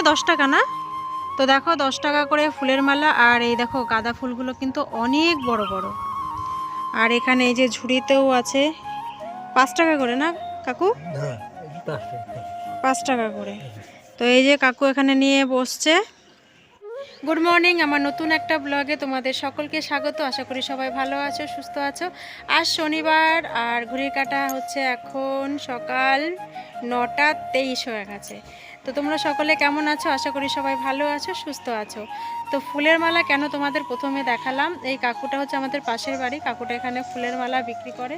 করে দশ টাকা না? তো দেখো দশ টাকা করে ফুলের মালা আর এই দেখো গাঁদা ফুলগুলো কিন্তু অনেক বড় বড়। আর এখানে এই যে ঝুড়িতেও আছে পাঁচ টাকা করে না কাকু? পাঁচ টাকা করে। তো এই যে কাকু এখানে নিয়ে বসছে। গুড মর্নিং আমার নতুন একটা ব্লগে তোমাদের সকলকে স্বাগত। আশা করি সবাই ভালো আছো সুস্থ আছো। আজ শনিবার আর ঘড়ির কাটা হচ্ছে এখন সকাল নটা তেইশ হয়ে গেছে। তো তোমরা সকলে কেমন আছো? আশা করি সবাই ভালো আছো, সুস্থ আছো। তো ফুলের মালা কেন তোমাদের প্রথমে দেখালাম? এই কাকুটা হচ্ছে আমাদের পাশের বাড়ি। কাকুটা এখানে ফুলের মালা বিক্রি করে।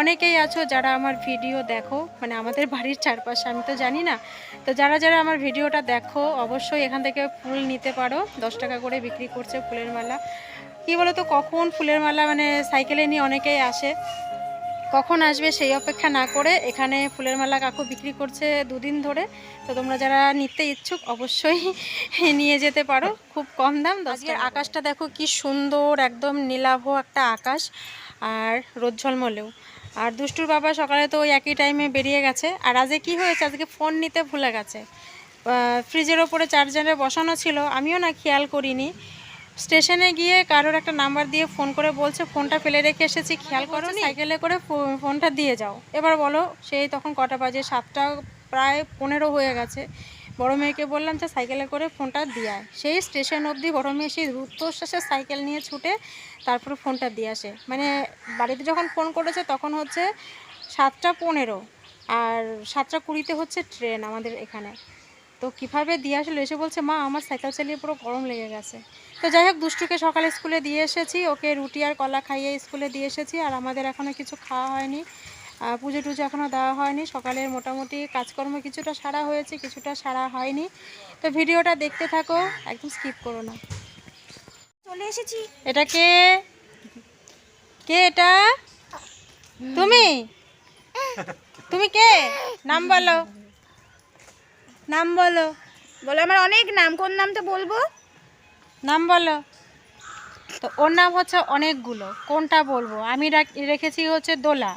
অনেকেই আছো যারা আমার ভিডিও দেখো মানে আমাদের বাড়ির চারপাশে, আমি তো জানি না। তো যারা যারা আমার ভিডিওটা দেখো, অবশ্যই এখান থেকে ফুল নিতে পারো। দশ টাকা করে বিক্রি করছে ফুলের মালা। কি বলো তো কখন ফুলের মালা মানে সাইকেলে নিয়ে অনেকেই আসে। কখন আসবে সেই অপেক্ষা না করে এখানে ফুলের মালা কাকু বিক্রি করছে দুদিন ধরে। তো তোমরা যারা নিতে ইচ্ছুক অবশ্যই নিয়ে যেতে পারো। খুব কম দাম আজকের আকাশটা দেখো কি সুন্দর একদম নীলাভ একটা আকাশ আর রোদ ঝলমলেও। আর দুষ্টুর বাবা সকালে তো ওই একই টাইমে বেরিয়ে গেছে। আর আজকে কি হয়েছে? আজকে ফোন নিতে ভুলে গেছে। ফ্রিজের ওপরে চার্জারে বসানো ছিল। আমিও না খেয়াল করিনি। স্টেশনে গিয়ে কারোর একটা নাম্বার দিয়ে ফোন করে বলছে ফোনটা ফেলে রেখে এসেছি খেয়াল করো সাইকেলে করে ফোনটা দিয়ে যাও। এবার বলো সেই তখন কটা বাজে? সাতটা প্রায় পনেরো হয়ে গেছে। বড় মেয়েকে বললাম যে সাইকেলে করে ফোনটা দিয়ে সেই স্টেশন অবধি বড় মেয়ে সেই রুদ্ধশ্বাসে সাইকেল নিয়ে ছুটে তারপরে ফোনটা দিয়ে আসে। মানে বাড়িতে যখন ফোন করেছে তখন হচ্ছে সাতটা পনেরো আর সাতটা কুড়িতে হচ্ছে ট্রেন আমাদের এখানে। তো কীভাবে দিয়ে আসলো? এসে বলছে মা আমার সাইকেল চালিয়ে পুরো গরম লেগে গেছে। তো যাই হোক দুষ্টুকে সকালে স্কুলে দিয়ে এসেছি। ওকে রুটি আর কলা খাইয়ে স্কুলে দিয়ে এসেছি আর আমাদের এখনও কিছু খাওয়া হয়নি। পুজো টুজো এখনও দেওয়া হয়নি। সকালের মোটামুটি কাজকর্ম কিছুটা সারা হয়েছে কিছুটা সারা হয়নি। তো ভিডিওটা দেখতে থাকো একদম স্কিপ করো না। চলে এসেছি। এটা কে? কে এটা? তুমি? তুমি কে? নাম বলো। নাম বলো। বলো আমার অনেক নাম কোন নামটা বলব? নাম বলো। তো ওর নাম হচ্ছে অনেকগুলো। কোনটা বলব? আমি রাখ- রেখেছি হচ্ছে দোলা।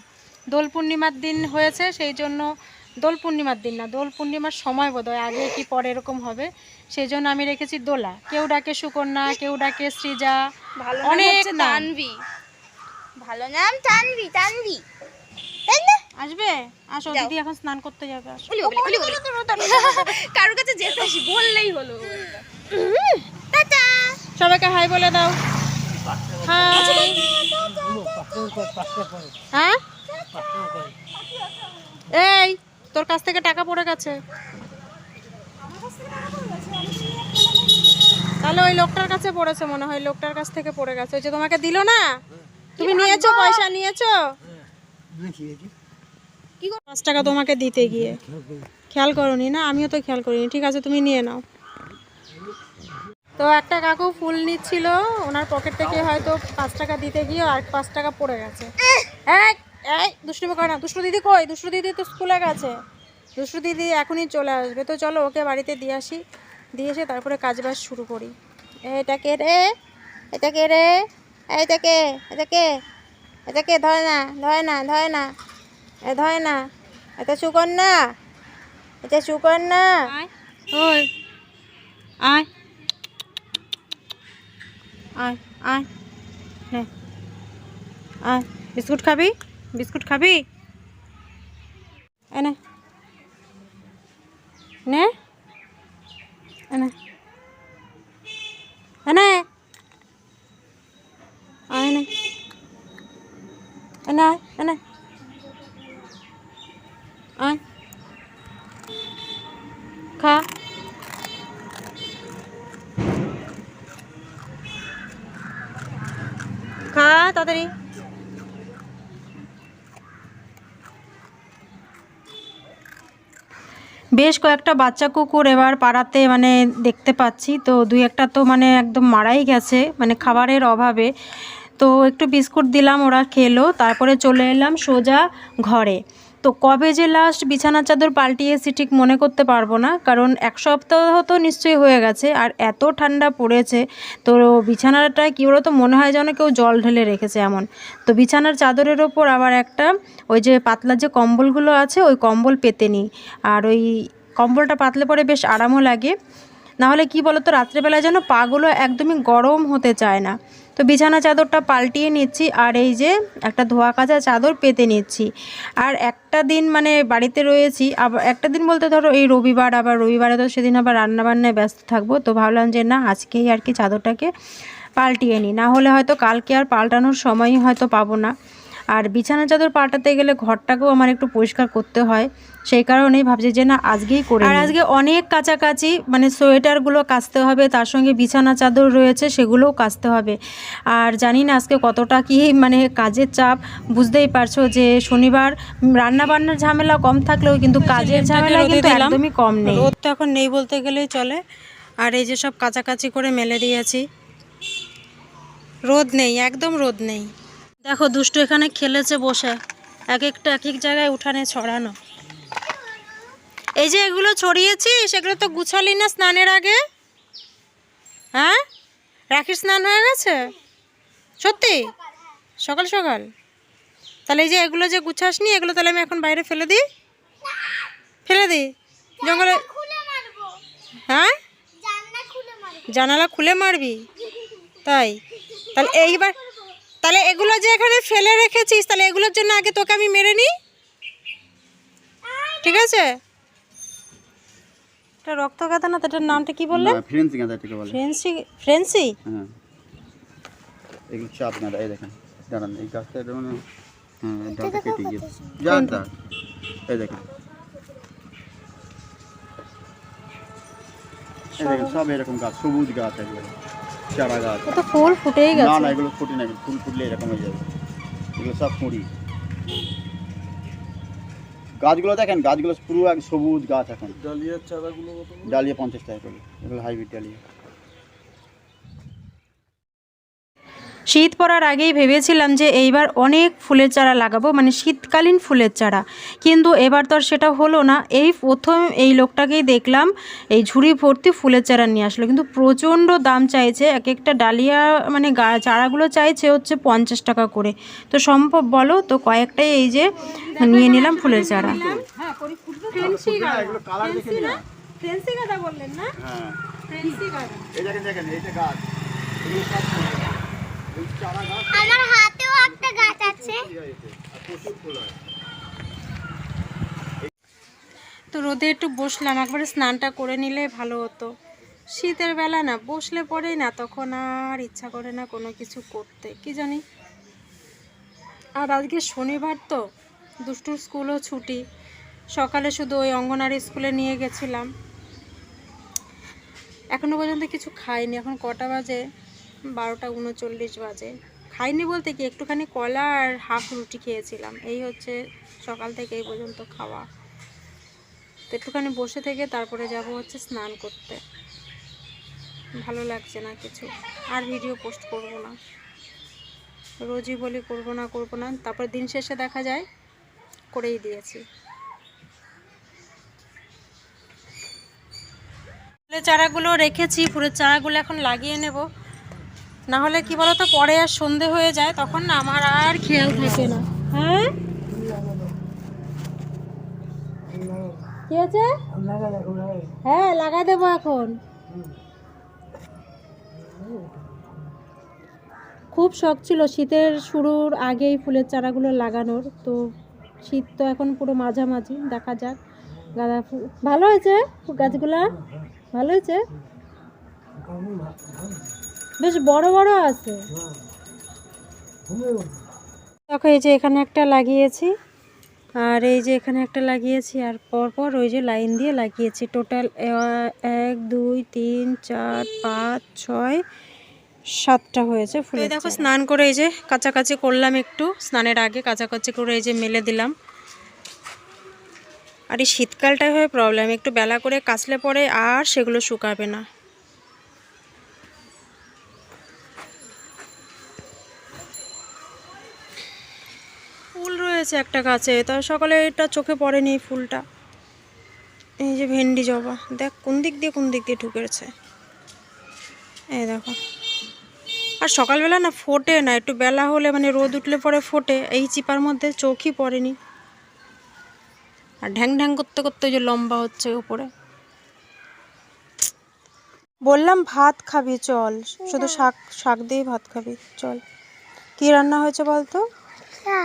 দোল পূর্ণিমার দিন হয়েছে সেই জন্য দোল পূর্ণিমার দিন না দোল পূর্ণিমার সময় বোধহয় আগে কি পরে এরকম হবে সেই জন্য আমি রেখেছি দোলা। কেউ ডাকে সুকন্যা কেউ ডাকে সৃজা অনেক। তানভি। ভালো নাম তানভি আসবে? আসো। দিদি এখন স্নান করতে যাবে কারোর কাছে যেতে আসি বললেই হলো। সবাইকে হাই বলে দাও। হ্যাঁ? এই তোর কাছ থেকে টাকা পড়ে গেছে। তাহলে ওই লোকটার কাছে পড়েছে মনে হয় লোকটার কাছ থেকে পড়ে গেছে। ওই যে তোমাকে দিল না? তুমি নিয়েছো পয়সা নিয়েছো? পাঁচ টাকা তোমাকে দিতে গিয়ে। খেয়াল করনি না? আমিও তো খেয়াল করিনি। ঠিক আছে তুমি নিয়ে নাও। তো একটা কাকু ফুল নিচ্ছিল, ওনার পকেট থেকে হয়তো পাঁচ টাকা দিতে গিয়ে আর পাঁচ টাকা পড়ে গেছে। করে না। দুষ্টু দিদি কই? দুষ্টু দিদি তো স্কুলে গেছে। দুষ্টু দিদি এখনই চলে আসবে। তো চলো ওকে বাড়িতে দিয়ে আসি। দিয়ে এসে তারপরে কাজ বাজ শুরু করি। এটা কে রে এটা কে রে এইটা কে এটা কে এটা কে ধরে না ধরে না ধরে না, এ ধরে না এটা সুকন্যা এটা সুকন্যা। ওই, আয়। আয় আয়। নে আয়। বিস্কুট খাবি? বিস্কুট খাবি? এনে। নে। এনে। বেশ কয়েকটা বাচ্চা কুকুর এবার পাড়াতে মানে দেখতে পাচ্ছি। তো দুই একটা তো মানে একদম মারাই গেছে মানে খাবারের অভাবে। তো একটু বিস্কুট দিলাম, ওরা খেলো, তারপরে চলে এলাম সোজা ঘরে। তো কবে যে লাস্ট বিছানার চাদর পাল্টিয়েছি ঠিক মনে করতে পারব না, কারণ এক সপ্তাহ তো নিশ্চয়ই হয়ে গেছে আর এত ঠান্ডা পড়েছে, তো বিছানাটায় কী বলতো মনে হয় যেন কেউ জল ঢেলে রেখেছে এমন। তো বিছানার চাদরের ওপর আবার একটা ওই যে পাতলা যে কম্বলগুলো আছে ওই কম্বল পেতে নিই, আর ওই কম্বলটা পাতলে পরে বেশ আরামও লাগে। নাহলে কি বলতো রাত্রেবেলায় যেন পাগুলো একদমই গরম হতে চায় না। তো বিছানা চাদরটা পাল্টিয়ে নিচ্ছি আর এই যে একটা ধোয়া কাচা চাদর পেতে নিচ্ছি। আর একটা দিন মানে বাড়িতে রয়েছি, আবার একটা দিন বলতে ধরো এই রবিবার, আবার রবিবারে তো সেদিন আবার রান্নাবান্নায় ব্যস্ত থাকব। তো ভাবলাম যে না, আজকেই আর কি চাদরটাকে পাল্টিয়ে নিই। না হলে হয়তো কালকে আর পাল্টানোর সময়ই হয়তো পাবো না। আর বিছানা চাদর পাল্টাতে গেলে ঘরটাকেও আমার একটু পরিষ্কার করতে হয়। সেই কারণেই ভাবছি যে না আজকেই করে আর আজকে অনেক কাছাকাছি মানে সোয়েটারগুলো কাচতে হবে তার সঙ্গে বিছানা চাদর রয়েছে সেগুলোও কাচতে হবে। আর জানি না আজকে কতটা কি মানে কাজের চাপ বুঝতেই পারছ যে শনিবার রান্না বান্নার ঝামেলা কম থাকলেও কিন্তু কাজের ঝামেলা কিন্তু একদমই কম নেই। রোদ তো এখন নেই বলতে গেলেই চলে। আর এই যে সব কাছাকাছি করে মেলে দিয়েছি। রোদ নেই একদম রোদ নেই। দেখো দুষ্টু এখানে খেলেছে বসে। এক একটা এক এক জায়গায় উঠানে ছড়ানো। এই যে এগুলো ছড়িয়েছি সেগুলো তো গুছালি না স্নানের আগে? হ্যাঁ? রাখির স্নান হয়ে গেছে? সত্যি? সকাল সকাল। তাহলে এই যে এগুলো যে গুছাসনি এগুলো তাহলে আমি এখন বাইরে ফেলে দিই? ফেলে দিই? জঙ্গলে হ্যাঁ? জানালা খুলে মারবি? তাই? তাহলে এইবার তাহলে এগুলো যে এখানে ফেলে রেখেছিস তাহলে এগুলোর জন্য আগে তোকে আমি মেরে নিই? ঠিক আছে? এটা রক্ত গাঁথা না তো এটার নামটা কি বললে? ফ্রেন্সি গাঁদা এটাকে বলে। ফ্রেন্সি ফ্রেন্সি? হ্যাঁ। এগুলো চাপ গাঁদা এই দেখেন দাঁড়ান এই গাছটা এটা মানে হ্যাঁ ডালটা কেটে গিয়ে যান তা এই দেখেন। এই দেখেন সব এরকম গাছ সবুজ গাছ একবারে। চারা গাছ। তো ফুল ফুটেই না গেছে। না এগুলো ফুটে না ফুল ফুটলে এরকম হয়ে যাবে। এগুলো সব কুঁড়ি গাছগুলো দেখেন গাছগুলো পুরো এক সবুজ গাছ এখন। ডালিয়ার চারাগুলো ডালিয়া পঞ্চাশ টাকা করে এগুলো হাইব্রিড ডালিয়া। শীত পড়ার আগেই ভেবেছিলাম যে এইবার অনেক ফুলের চারা লাগাবো মানে শীতকালীন ফুলের চারা। কিন্তু এবার তো আর সেটা হলো না। এই প্রথম এই লোকটাকেই দেখলাম এই ঝুড়ি ভর্তি ফুলের চারা নিয়ে আসলো। কিন্তু প্রচণ্ড দাম চাইছে এক একটা ডালিয়া মানে গা- চারাগুলো চাইছে হচ্ছে পঞ্চাশ টাকা করে। তো সম্ভব বলো? তো কয়েকটাই এই যে নিয়ে নিলাম ফুলের চারা। এগুলো কালার ফ্রেন্সি গাঁদা বললেন না হ্যাঁ ফ্রেন্সি গাঁদা এই দেখেন দেখেন। এই চারা গাছ। আমার হাতেও একটা গাছ আছে। তো রোদে একটু বসলাম, একবারে স্নানটা করে নিলে ভালো হতো। শীতের বেলা না, বসলে পরেই না, তখন আর ইচ্ছা করে না কোনো কিছু করতে। কি জানি? আর আজকে শনিবার তো দুষ্টুর স্কুলও ছুটি। সকালে শুধু ওই অঙ্গনারী স্কুলে নিয়ে গেছিলাম। এখনও পর্যন্ত কিছু খাইনি, এখন কটা বাজে? বারোটা উনচল্লিশ বাজে। খাইনি বলতে কি, একটুখানি কলা আর হাফ রুটি খেয়েছিলাম। এই হচ্ছে সকাল থেকে এই পর্যন্ত খাওয়া। তো একটুখানি বসে থেকে তারপরে যাব হচ্ছে স্নান করতে। ভালো লাগছে না কিছু। আর ভিডিও পোস্ট করব না। রোজই বলি করব না করব না। তারপর দিন শেষে দেখা যায়, করেই দিয়েছি। চারাগুলো রেখেছি, ফুলের চারাগুলো এখন লাগিয়ে নেব। না হলে কি বলতো, পরে আর সন্ধে হয়ে যায়, তখন না আমার আর খেয়াল থাকে না। হ্যাঁ? কি আছে হ্যাঁ লাগাই দেবো এখন। খুব শখ ছিল, শীতের শুরুর আগেই ফুলের চারাগুলো লাগানোর, তো শীত তো এখন পুরো মাঝামাঝি, দেখা যাক। গাঁদা ফুল, ভালো হয়েছে গাছগুলা? ভালো হয়েছে? বেশ বড় বড় আছে। দেখো এই যে এখানে একটা লাগিয়েছি আর এই যে এখানে একটা লাগিয়েছি আর পরপর ওই যে লাইন দিয়ে লাগিয়েছি। টোটাল এক দুই তিন চার পাঁচ ছয় সাতটা হয়েছে ফুলে দেখো স্নান করে এই যে কাছাকাছি করলাম একটু স্নানের আগে কাছাকাছি করে এই যে মেলে দিলাম। আর এই শীতকালটাই হয়ে প্রবলেম একটু বেলা করে কাচলে পরে আর সেগুলো শুকাবে না। রয়েছে একটা গাছে তা সকালে এটা চোখে পড়েনি এই ফুলটা। এই যে ভেন্ডি জবা দেখ কোন দিক দিয়ে কোন দিক দিয়ে ঢুকেছে। এই দেখো। আর সকালবেলা না ফোটে না একটু বেলা হলে মানে রোদ উঠলে পরে ফোটে এই চিপার মধ্যে চোখই পড়েনি। আর ঢ্যাং ঢ্যাং করতে করতে যে লম্বা হচ্ছে উপরে। বললাম ভাত খাবি চল। শুধু শাক শাক দিয়ে ভাত খাবি চল। কি রান্না হয়েছে বলতো?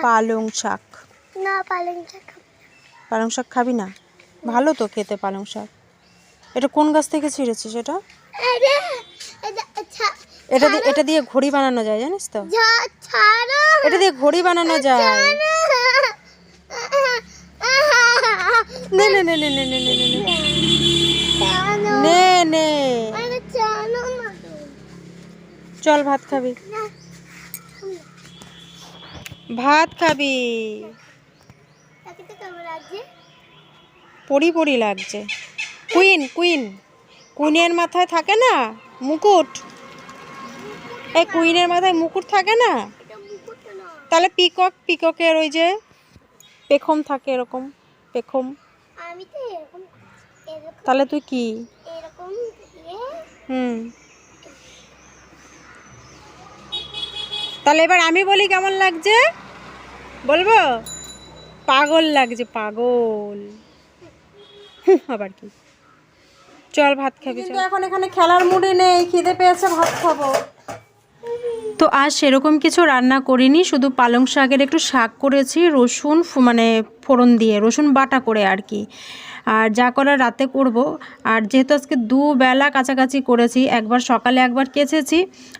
পালং শাক। না পালং শাক পালং শাক খাবি না? ভালো তো খেতে পালং শাক। এটা কোন গাছ থেকে ছিঁড়েছিস এটা? এটা এটা দিয়ে এটা দিয়ে ঘড়ি বানানো যায় জানিস তো? এটা দিয়ে ঘড়ি বানানো যায়। নে নে নে নে নে নে নে নে নে। জানো নে নে। আরে জানো না চল ভাত খাবি। ভাত খাবি তাকে তো কেমন লাগছে পরি পরি লাগছে। Queen queen. কুইনের মাথায় থাকে না মুকুট? এই কুইনের মাথায় মুকুট থাকে না? তাহলে পিকক পিককের ওই যে পেখম থাকে এরকম পেখম। তাহলে তুই কি? হুম। তাহলে এবার আমি বলি কেমন লাগছে? বলব? পাগল লাগছে পাগল। আবার কি? চল ভাত খাবি কিন্তু এখন এখানে খেলার মুডে নেই খিদে পেয়েছে ভাত খাব। তো আজ সেরকম কিছু রান্না করিনি শুধু পালং শাকের একটু শাক করেছি রসুন মানে ফোড়ন দিয়ে রসুন বাটা করে আর কি। আর যা করার রাতে করব। আর যেহেতু আজকে দুবেলা কাছাকাছি করেছি, একবার সকালে একবার কেচেছি,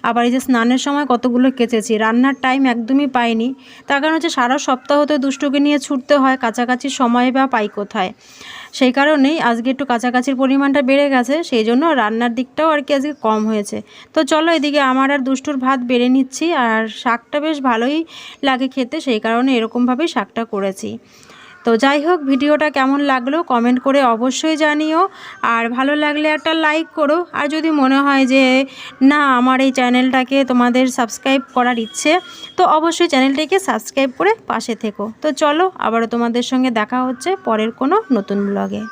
আবার এই যে স্নানের সময় কতগুলো কেচেছি, রান্নার টাইম একদমই পাইনি। তার কারণ হচ্ছে সারা সপ্তাহ তো দুষ্টুকে নিয়ে ছুটতে হয়, কাছাকাছি সময় বা পাই কোথায়। সেই কারণেই আজকে একটু কাছাকাছির পরিমাণটা বেড়ে গেছে, সেই জন্য রান্নার দিকটাও আর কি আজকে কম হয়েছে। তো চলো এদিকে আমার আর দুষ্টুর ভাত বেড়ে নিচ্ছি, আর শাকটা বেশ ভালোই লাগে খেতে, সেই কারণে এরকমভাবেই শাকটা করেছি। তো যাই হোক, ভিডিওটা কেমন লাগল কমেন্ট করে অবশ্যই জানিও। আর ভালো লাগলে একটা লাইক করো। আর যদি মনে হয় যে, না, আমার এই চ্যানেলটাকে তোমাদের সাবস্ক্রাইব করার ইচ্ছে, তো অবশ্যই চ্যানেলটিকে সাবস্ক্রাইব করে পাশে থেকো। তো চলো, আবারও তোমাদের সঙ্গে দেখা হচ্ছে পরের কোনো নতুন ব্লগে